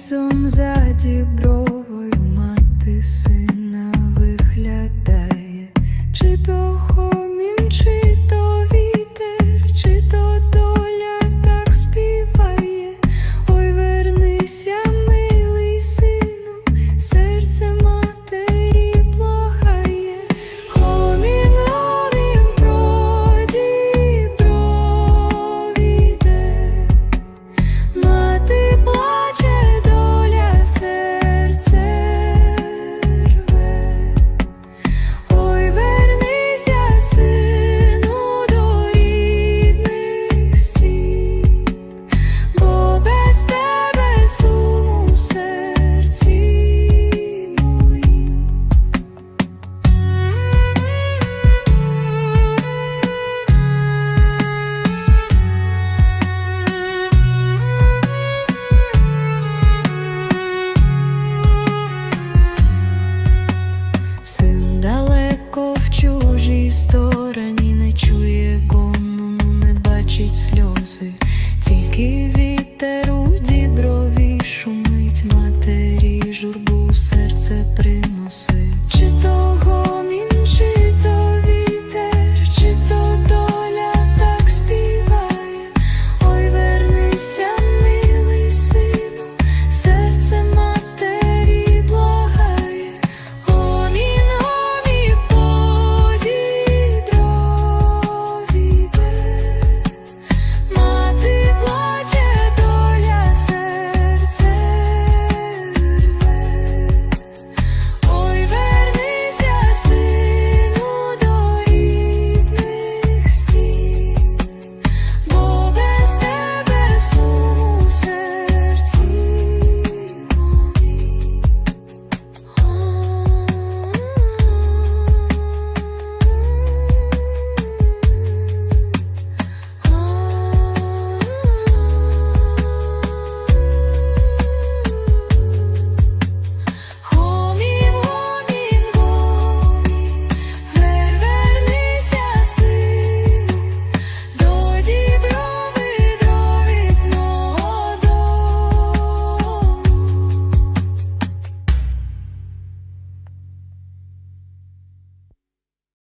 лісом задібро. Тільки вітер у діброві шумить матері, журбу серце приносить.